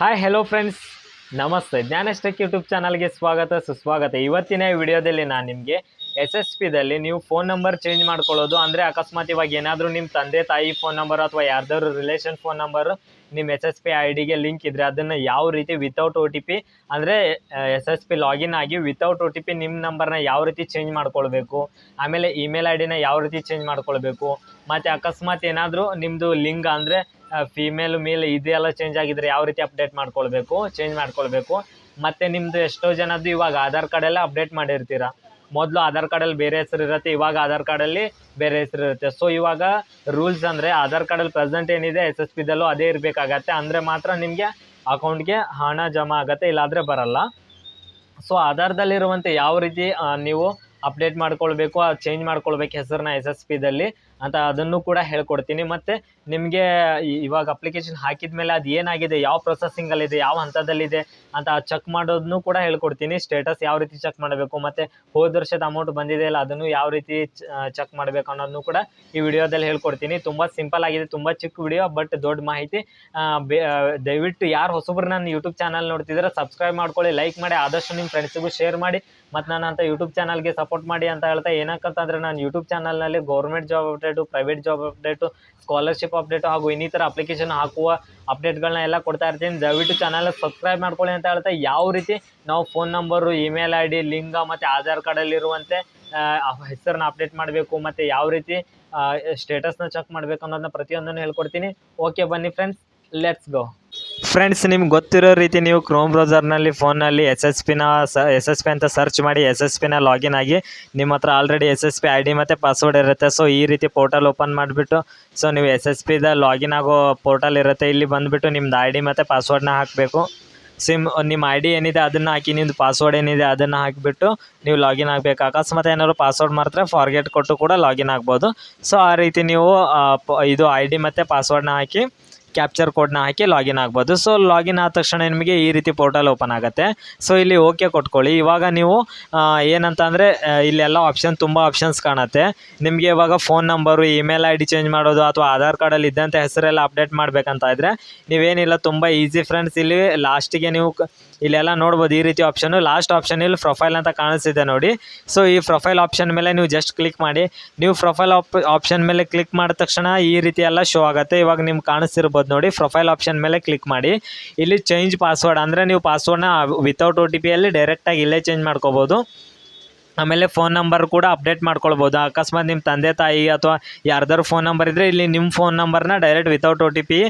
Hi hello friends ನಮಸ್ತೆ. ಜ್ಞಾನಷ್ಟಕ್ YouTube ಚಾನಲ್ಗೆ ಸ್ವಾಗತ, ಸುಸ್ವಾಗತ. ಇವತ್ತಿನ ವಿಡಿಯೋದಲ್ಲಿ ನಾನು ನಿಮಗೆ ಎಸ್ ಎಸ್ ಪಿದಲ್ಲಿ ನೀವು ಫೋನ್ ನಂಬರ್ ಚೇಂಜ್ ಮಾಡ್ಕೊಳ್ಳೋದು ಅಂದರೆ ಅಕಸ್ಮಾತ್ ಇವಾಗ ಏನಾದರೂ ನಿಮ್ಮ ತಂದೆ, ತಾಯಿ ಫೋನ್ ನಂಬರ್ ಅಥವಾ ಯಾರ್ದಾದ್ರು ರಿಲೇಷನ್ ಫೋನ್ ನಂಬರು ನಿಮ್ಮ ಎಸ್ ಎಸ್ ಪಿ ಐ ಡಿಗೆ ಲಿಂಕ್ ಇದ್ದರೆ ಅದನ್ನು ಯಾವ ರೀತಿ ವಿತೌಟ್ ಒ ಟಿ ಪಿ ಅಂದರೆ ಎಸ್ ಎಸ್ ಪಿ ಲಾಗಿನ್ ಆಗಿ ವಿತೌಟ್ ಒ ಟಿ ಪಿ ನಿಮ್ಮ ನಂಬರ್ನ ಯಾವ ರೀತಿ ಚೇಂಜ್ ಮಾಡ್ಕೊಳ್ಬೇಕು, ಆಮೇಲೆ ಇಮೇಲ್ ಐ ಡಿನ ಯಾವ ರೀತಿ ಚೇಂಜ್ ಮಾಡ್ಕೊಳ್ಬೇಕು, ಮತ್ತು ಅಕಸ್ಮಾತ್ ಏನಾದರೂ ನಿಮ್ಮದು ಲಿಂಕ್ ಅಂದರೆ ಫೀಮೇಲ್ ಮೇಲ್ ಇದೆಲ್ಲ ಚೇಂಜ್ ಆಗಿದ್ರೆ ಯಾವ ರೀತಿ ಅಪ್ಡೇಟ್ ಮಾಡ್ಕೊಳ್ಬೇಕು ಚೇಂಜ್ ಮಾಡ್ಕೊಳ್ಬೇಕು? ಮತ್ತು ನಿಮ್ಮದು ಎಷ್ಟೋ ಜನದ್ದು ಇವಾಗ ಆಧಾರ್ ಕಾರ್ಡೆಲ್ಲ ಅಪ್ಡೇಟ್ ಮಾಡಿರ್ತೀರ? ಮೊದಲು ಆಧಾರ್ ಕಾರ್ಡಲ್ಲಿ ಬೇರೆ ಹೆಸರು ಇರುತ್ತೆ, ಇವಾಗ ಆಧಾರ್ ಕಾರ್ಡಲ್ಲಿ ಬೇರೆ ಹೆಸರು ಇರುತ್ತೆ. ಸೊ ಇವಾಗ ರೂಲ್ಸ್ ಅಂದರೆ ಆಧಾರ್ ಕಾರ್ಡಲ್ಲಿ ಪ್ರೆಸೆಂಟ್ ಏನಿದೆ ಎಸ್ ಎಸ್ ಪಿದಲ್ಲೂ ಅದೇ ಇರಬೇಕಾಗತ್ತೆ. ಅಂದರೆ ಮಾತ್ರ ನಿಮಗೆ ಅಕೌಂಟ್ಗೆ ಹಣ ಜಮಾ ಆಗುತ್ತೆ, ಇಲ್ಲಾಂದರೆ ಬರಲ್ಲ. ಸೊ ಆಧಾರದಲ್ಲಿರುವಂತೆ ಯಾವ ರೀತಿ ನೀವು ಅಪ್ಡೇಟ್ ಮಾಡ್ಕೊಳ್ಬೇಕು ಚೇಂಜ್ ಮಾಡ್ಕೊಳ್ಬೇಕು ಹೆಸರನ್ನ ಎಸ್ ಎಸ್ ಪಿದಲ್ಲಿ ಅಂತ ಅದನ್ನು ಕೂಡ ಹೇಳ್ಕೊಡ್ತೀನಿ. ಮತ್ತು ನಿಮಗೆ ಇವಾಗ ಅಪ್ಲಿಕೇಶನ್ ಹಾಕಿದ ಮೇಲೆ ಅದು ಏನಾಗಿದೆ? ಯಾವ ಪ್ರೊಸೆಸಿಂಗಲ್ಲಿದೆ ಯಾವ ಹಂತದಲ್ಲಿದೆ? ಅಂತ ಚೆಕ್ ಮಾಡೋದನ್ನು ಕೂಡ ಹೇಳ್ಕೊಡ್ತೀನಿ. ಸ್ಟೇಟಸ್ ಯಾವ ರೀತಿ ಚೆಕ್ ಮಾಡಬೇಕು? ಮತ್ತು ಹೋದ ವರ್ಷದ ಅಮೌಂಟ್ ಬಂದಿದೆ ಇಲ್ಲ ಅದನ್ನು ಯಾವ ರೀತಿ ಚೆಕ್ ಮಾಡಬೇಕು ಅನ್ನೋದನ್ನು ಕೂಡ ಈ ವಿಡಿಯೋದಲ್ಲಿ ಹೇಳ್ಕೊಡ್ತೀನಿ. ತುಂಬ ಸಿಂಪಲ್ ಆಗಿದೆ, ತುಂಬ ಚಿಕ್ಕ ವಿಡಿಯೋ ಬಟ್ ದೊಡ್ಡ ಮಾಹಿತಿ. ದಯವಿಟ್ಟು ಯಾರು ಹೊಸಬ್ರು ನನ್ನ ಯೂಟ್ಯೂಬ್ ಚಾನಲ್ ನೋಡ್ತಿದ್ರೆ ಸಬ್ಸ್ಕ್ರೈಬ್ ಮಾಡ್ಕೊಳ್ಳಿ ಲೈಕ್ ಮಾಡಿ, ಆದಷ್ಟು ನಿಮ್ಮ ಫ್ರೆಂಡ್ಸಿಗೂ ಶೇರ್ ಮಾಡಿ ಮತ್ತು ನಾನು ಅಂತ ಯೂಟ್ಯೂಬ್ ಚಾನಲ್ಗೆ ಸಪೋರ್ಟ್ ಮಾಡಿ ಅಂತ ಹೇಳ್ತಾ ಏನಕ್ಕಂತಂದರೆ ನಾನು ಯೂಟ್ಯೂಬ್ ಚಾನಲ್ನಲ್ಲಿ government job private job update scholarship update ಹಾಗೂ ಇನ್ನಿತರ ಅಪ್ಲಿಕೇಶನ್ ಹಾಕುವ ಅಪ್ಡೇಟ್ಗಳನ್ನ ಎಲ್ಲ ಕೊಡ್ತಾ ಇರ್ತೀನಿ. ದಯವಿಟ್ಟು ಚಾನಲ್ ಸಬ್ಸ್ಕ್ರೈಬ್ ಮಾಡ್ಕೊಳ್ಳಿ ಅಂತ ಹೇಳ್ತಾ ಯಾವ ರೀತಿ ನಾವು phone number email I D ಲಿಂಗ ಮತ್ತು ಆಧಾರ್ ಕಾರ್ಡಲ್ಲಿರುವಂತೆ ಹೆಸರನ್ನ ಅಪ್ಡೇಟ್ ಮಾಡಬೇಕು ಮತ್ತು ಯಾವ ರೀತಿ ಸ್ಟೇಟಸ್ನ ಚೆಕ್ ಮಾಡಬೇಕು ಅನ್ನೋದನ್ನ ಪ್ರತಿಯೊಂದನ್ನು ಹೇಳ್ಕೊಡ್ತೀನಿ. ಓಕೆ ಬನ್ನಿ ಫ್ರೆಂಡ್ಸ್ ಲೆಟ್ಸ್ ಗೋ ಫ್ರೆಂಡ್ಸ್ ನಿಮ್ಗೆ ಗೊತ್ತಿರೋ ರೀತಿ ನೀವು ಕ್ರೋಮ್ ಬ್ರೌಸರ್ನಲ್ಲಿ ಫೋನಲ್ಲಿ ಎಸ್ ಎಸ್ ಪಿನ ಸ ಎಸ್ ಎಸ್ ಪಿ ಅಂತ ಸರ್ಚ್ ಮಾಡಿ ಎಸ್ ಎಸ್ ಪಿನ ಲಾಗಿನ್ ಆಗಿ ನಿಮ್ಮ ಹತ್ರ already S S P I D ಮತ್ತು ಪಾಸ್ವರ್ಡ್ ಇರುತ್ತೆ. ಸೊ ಈ ರೀತಿ ಪೋರ್ಟಲ್ ಓಪನ್ ಮಾಡಿಬಿಟ್ಟು ಸೊ ನೀವು ಎಸ್ ಎಸ್ ಪಿದ ಲಾಗಿನ್ ಆಗೋ ಪೋರ್ಟಲ್ ಇರುತ್ತೆ. ಇಲ್ಲಿ ಬಂದುಬಿಟ್ಟು ನಿಮ್ದು ಐ ಡಿ ಮತ್ತು ಪಾಸ್ವರ್ಡ್ನ ಹಾಕಬೇಕು. ಸಿಮ್ ನಿಮ್ಮ ಐ ಡಿ ಏನಿದೆ ಅದನ್ನು ಹಾಕಿ ನಿಮ್ಮದು ಪಾಸ್ವರ್ಡ್ ಏನಿದೆ ಅದನ್ನು ಹಾಕಿಬಿಟ್ಟು ನೀವು ಲಾಗಿನ್ ಆಗಬೇಕು. ಅಕಸ್ಮಾತ್ ಏನಾದ್ರು ಪಾಸ್ವರ್ಡ್ ಮಾತ್ರ ಫಾರ್ಗೆಟ್ ಕೊಟ್ಟು ಕೂಡ ಲಾಗಿನ್ ಆಗ್ಬೋದು. ಸೊ ಆ ರೀತಿ ನೀವು ಇದು ಐ ಡಿ ಮತ್ತು ಪಾಸ್ವರ್ಡ್ನ ಹಾಕಿ ಕ್ಯಾಪ್ಚರ್ ಕೋಡ್ನ ಹಾಕಿ ಲಾಗಿನ್ ಆಗ್ಬೋದು. ಸೊ ಲಾಗಿನ್ ಆದ ತಕ್ಷಣ ನಿಮಗೆ ಈ ರೀತಿ ಪೋರ್ಟಲ್ ಓಪನ್ ಆಗುತ್ತೆ. ಸೊ ಇಲ್ಲಿ ಓಕೆ ಕೊಟ್ಕೊಳ್ಳಿ. ಇವಾಗ ನೀವು ಏನಂತ ಅಂದರೆ ಇಲ್ಲೆಲ್ಲ ಆಪ್ಷನ್ ತುಂಬ ಆಪ್ಷನ್ಸ್ ಕಾಣುತ್ತೆ. ನಿಮಗೆ ಇವಾಗ phone number email I D change ಮಾಡೋದು ಅಥವಾ ಆಧಾರ್ ಕಾರ್ಡಲ್ಲಿ ಇದ್ದಂಥ ಹೆಸರೆಲ್ಲ ಅಪ್ಡೇಟ್ ಮಾಡಬೇಕಂತ ಇದ್ದರೆ ನೀವೇನಿಲ್ಲ, ತುಂಬ ಈಸಿ ಫ್ರೆಂಡ್ಸ್ ಇಲ್ಲಿ. ಲಾಸ್ಟಿಗೆ ನೀವು ಇಲ್ಲೆಲ್ಲ ನೋಡ್ಬೋದು ಈ ರೀತಿ ಆಪ್ಷನು ಲಾಸ್ಟ್ ಆಪ್ಷನ್ ಇಲ್ಲಿ ಪ್ರೊಫೈಲ್ ಅಂತ ಕಾಣಿಸ್ತಿದೆ ನೋಡಿ. ಸೊ ಈ ಪ್ರೊಫೈಲ್ ಆಪ್ಷನ್ ಮೇಲೆ ನೀವು ಜಸ್ಟ್ ಕ್ಲಿಕ್ ಮಾಡಿ. ನೀವು ಪ್ರೊಫೈಲ್ ಆಪ್ ಆಪ್ಷನ್ ಮೇಲೆ ಕ್ಲಿಕ್ ಮಾಡಿದ ತಕ್ಷಣ ಈ ರೀತಿ ಎಲ್ಲ ಶೋ ಆಗುತ್ತೆ. ಇವಾಗ ನಿಮ್ಗೆ ಕಾಣಿಸ್ತಿರ್ಬೋದು. ನೋಡಿ. ಪ್ರೊಫೈಲ್ ಆಪ್ಷನ್ ಮೇಲೆ ಕ್ಲಿಕ್ ಮಾಡಿ. ಇಲ್ಲಿ ಚೇಂಜ್ ಪಾಸ್ವರ್ಡ್ ಅಂದರೆ ನೀವು ಪಾಸ್ವರ್ಡ್ನ ವಿತೌಟ್ ಒ ಟಿ ಪಿಯಲ್ಲಿ ಡೈರೆಕ್ಟಾಗಿ ಇಲ್ಲೇ ಚೇಂಜ್ ಮಾಡ್ಕೋಬೋದು. ಆಮೇಲೆ ಫೋನ್ ನಂಬರ್ ಕೂಡ ಅಪ್ಡೇಟ್ ಮಾಡ್ಕೊಳ್ಬೋದು. ಅಕಸ್ಮಾತ್ ನಿಮ್ಮ ತಂದೆ, ತಾಯಿ ಅಥವಾ ಯಾರ್ದಾರು ಫೋನ್ ನಂಬರ್ ಇದ್ದರೆ ಇಲ್ಲಿ ನಿಮ್ಮ ಫೋನ್ ನಂಬರ್ನ direct without O T P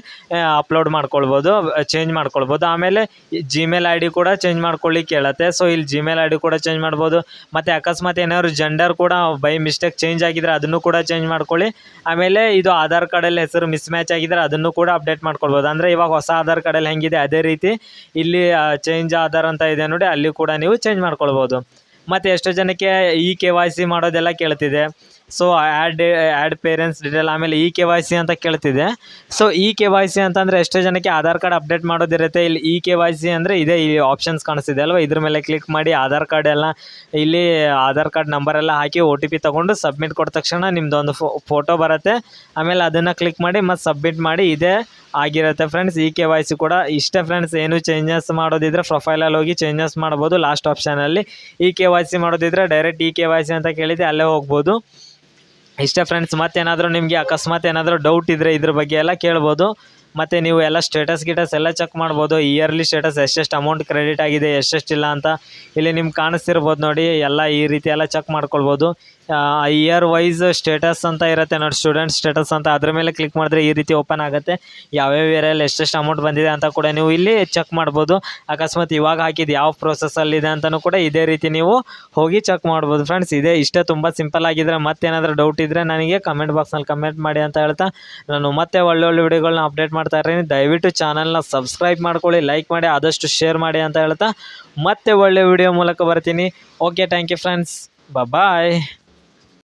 upload ಮಾಡ್ಕೊಳ್ಬೋದು ಚೇಂಜ್ ಮಾಡ್ಕೊಳ್ಬೋದು. ಆಮೇಲೆ ಜಿಮೇಲ್ ಐ ಡಿ ಕೂಡ ಚೇಂಜ್ ಮಾಡ್ಕೊಳ್ಳಿ ಕೇಳತ್ತೆ. ಸೊ ಇಲ್ಲಿ ಜಿಮೇಲ್ ಐ ಡಿ ಕೂಡ ಚೇಂಜ್ ಮಾಡ್ಬೋದು. ಮತ್ತು ಅಕಸ್ಮಾತ್ ಏನಾದ್ರು ಜೆಂಡರ್ ಕೂಡ ಬೈ ಮಿಸ್ಟೇಕ್ ಚೇಂಜ್ ಆಗಿದ್ರೆ ಅದನ್ನು ಕೂಡ ಚೇಂಜ್ ಮಾಡ್ಕೊಳ್ಳಿ. ಆಮೇಲೆ ಇದು ಆಧಾರ್ ಕಾರ್ಡಲ್ಲಿ ಹೆಸರು ಮಿಸ್ ಮ್ಯಾಚ್ ಆಗಿದ್ರೆ ಅದನ್ನು ಕೂಡ ಅಪ್ಡೇಟ್ ಮಾಡ್ಕೊಳ್ಬೋದು. ಅಂದರೆ ಇವಾಗ ಹೊಸ ಆಧಾರ್ ಕಾರ್ಡಲ್ಲಿ ಹೆಂಗಿದೆ? ಅದೇ ರೀತಿ ಇಲ್ಲಿ ಚೇಂಜ್ ಆಧಾರ್ ಅಂತ ಇದೆ ನೋಡಿ, ಅಲ್ಲಿ ಕೂಡ ನೀವು ಚೇಂಜ್ ಮಾಡ್ಕೊಳ್ಬೋದು. ಮತ್ತು ಎಷ್ಟೋ ಜನಕ್ಕೆ ಇ ಕೆ ವೈ ಸಿ ಮಾಡೋದೆಲ್ಲ ಕೇಳ್ತಿದೆ. So add add parents detail ಆಮೇಲೆ ಇ ಕೆ ವೈ ಸಿ ಅಂತ ಕೇಳ್ತಿದೆ. So E K Y C ಅಂತಂದರೆ ಎಷ್ಟೋ ಜನಕ್ಕೆ ಆಧಾರ್ ಕಾರ್ಡ್ ಅಪ್ಡೇಟ್ ಮಾಡೋದಿರುತ್ತೆ. ಇಲ್ಲಿ ಇ ಕೆ ವೈ ಸಿ ಅಂದರೆ ಇದೇ ಈ ಆಪ್ಷನ್ಸ್ ಕಾಣಿಸ್ತಿದೆ ಅಲ್ವಾ? ಇದ್ರ ಮೇಲೆ ಕ್ಲಿಕ್ ಮಾಡಿ ಆಧಾರ್ ಕಾರ್ಡ್ ಎಲ್ಲ, ಇಲ್ಲಿ ಆಧಾರ್ ಕಾರ್ಡ್ ನಂಬರ್ ಎಲ್ಲ ಹಾಕಿ ಒ ಟಿ ಪಿ ತೊಗೊಂಡು ಸಬ್ಮಿಟ್ ಕೊಟ್ಟ ತಕ್ಷಣ ನಿಮ್ಮದೊಂದು ಫೋಟೋ ಬರುತ್ತೆ. ಆಮೇಲೆ ಅದನ್ನು ಕ್ಲಿಕ್ ಮಾಡಿ ಮತ್ತು ಸಬ್ಮಿಟ್ ಮಾಡಿ ಇದೇ. ಆಗಿರುತ್ತೆ friends E K Y C ಕೂಡ ಇಷ್ಟೇ ಫ್ರೆಂಡ್ಸ್ ಏನು ಚೇಂಜಸ್ ಮಾಡೋದಿದ್ರೆ ಪ್ರೊಫೈಲಲ್ಲಿ ಹೋಗಿ ಚೇಂಜಸ್ ಮಾಡ್ಬೋದು. ಲಾಸ್ಟ್ ಆಪ್ಷನಲ್ಲಿ E K Y C ಮಾಡೋದಿದ್ರೆ direct E K Y C ಅಂತ ಕೇಳಿದೆ ಅಲ್ಲೇ ಹೋಗ್ಬೋದು. ಇಷ್ಟೇ ಫ್ರೆಂಡ್ಸ್ ಮತ್ತೇನಾದರೂ ನಿಮಗೆ ಅಕಸ್ಮಾತ್ ಏನಾದರೂ ಡೌಟ್ ಇದ್ದರೆ ಇದ್ರ ಬಗ್ಗೆ ಎಲ್ಲ ಕೇಳ್ಬೋದು. ಮತ್ತು ನೀವು ಎಲ್ಲ ಸ್ಟೇಟಸ್ ಗಿಟಸ್ ಎಲ್ಲ ಚೆಕ್ ಮಾಡ್ಬೋದು. ಇಯರ್ಲಿ ಸ್ಟೇಟಸ್ ಎಷ್ಟೆಷ್ಟು ಅಮೌಂಟ್ ಕ್ರೆಡಿಟ್ ಆಗಿದೆ ಎಷ್ಟೆಷ್ಟಿಲ್ಲ ಅಂತ ಇಲ್ಲಿ ನಿಮ್ಗೆ ಕಾಣಿಸ್ತಿರ್ಬೋದು ನೋಡಿ. ಎಲ್ಲ ಈ ರೀತಿ ಎಲ್ಲ ಚೆಕ್ ಮಾಡ್ಕೊಳ್ಬೋದು. ಇಯರ್ ವೈಸ್ ಸ್ಟೇಟಸ್ ಅಂತ ಇರುತ್ತೆ ನೋಡಿ. ಸ್ಟೂಡೆಂಟ್ ಸ್ಟೇಟಸ್ ಅಂತ ಅದ್ರ ಮೇಲೆ ಕ್ಲಿಕ್ ಮಾಡಿದ್ರೆ ಈ ರೀತಿ ಓಪನ್ ಆಗುತ್ತೆ. ಯಾವ್ಯಾವ ಏರಿಯಲ್ಲಿ ಎಷ್ಟೆಷ್ಟು ಅಮೌಂಟ್ ಬಂದಿದೆ ಅಂತ ಕೂಡ ನೀವು ಇಲ್ಲಿ ಚೆಕ್ ಮಾಡ್ಬೋದು. ಅಕಸ್ಮಾತ್ ಇವಾಗ ಹಾಕಿದ್ದು ಯಾವ ಪ್ರೊಸೆಸಲ್ಲಿದೆ ಅಂತಲೂ ಕೂಡ ಇದೇ ರೀತಿ ನೀವು ಹೋಗಿ ಚೆಕ್ ಮಾಡ್ಬೋದು ಫ್ರೆಂಡ್ಸ್ ಇದೇ, ಇಷ್ಟೇ ತುಂಬ ಸಿಂಪಲ್ ಆಗಿದ್ರೆ ಮತ್ತೇನಾದರೂ ಡೌಟ್ ಇದ್ದರೆ ನನಗೆ ಕಮೆಂಟ್ ಬಾಕ್ಸ್ನಲ್ಲಿ ಕಮೆಂಟ್ ಮಾಡಿ ಅಂತ ಹೇಳ್ತಾ ನಾನು ಮತ್ತೆ ಒಳ್ಳೊಳ್ಳೆ ವಿಡಿಯೋಗಳನ್ನ ಅಪ್ಡೇಟ್ ಮಾಡ್ತಾ ಇರ್ತೀನಿ ದಯವಿಟ್ಟು ಚಾನಲ್ನ ಸಬ್ಸ್ಕ್ರೈಬ್ ಮಾಡ್ಕೊಳ್ಳಿ ಲೈಕ್ ಮಾಡಿ, ಆದಷ್ಟು ಶೇರ್ ಮಾಡಿ ಅಂತ ಹೇಳ್ತಾ ಮತ್ತೆ ಒಳ್ಳೆ ವಿಡಿಯೋ ಮೂಲಕ ಬರ್ತೀನಿ. Okay thank you friends bye